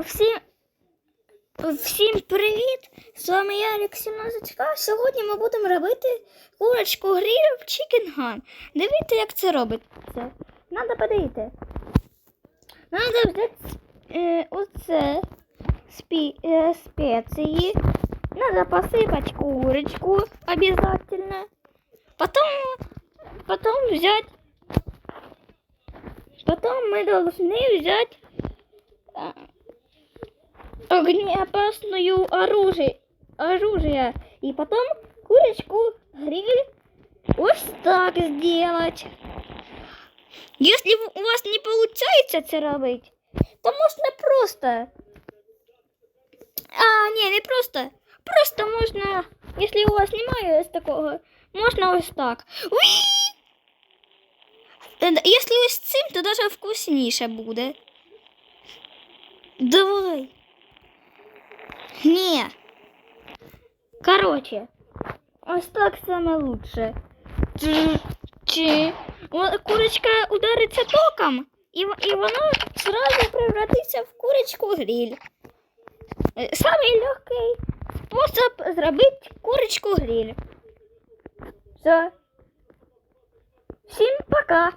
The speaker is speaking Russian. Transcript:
Всім, всім привіт! З вами я, Олексій Мазочка. Сьогодні ми будемо робити курочку гриль в Chicken Gun. Дивіться, як це робиться. Надо подивити. Надо взяти е, оце спі, е, спеції. Надо посыпать курочку обязательно. Потом, потом взять, потом мы должны взять а, огнеопасную оружие, оружие. И потом курочку гриль вот так сделать. Если у вас не получается це робити, то можна просто. А, ні, не просто. Просто можна, якщо у вас немає ось такого, можна ось так. Уі! Е, Якщо ось цим, то даже вкусніше буде. Давай. Не. Короче, ось так саме лучше. Чи- Чи О, курочка удариться током, і, в- і вона сразу превратиться в курочку гриль. Е, Самий легкий спосіб зробити курочку гриль. Все. Всім пока.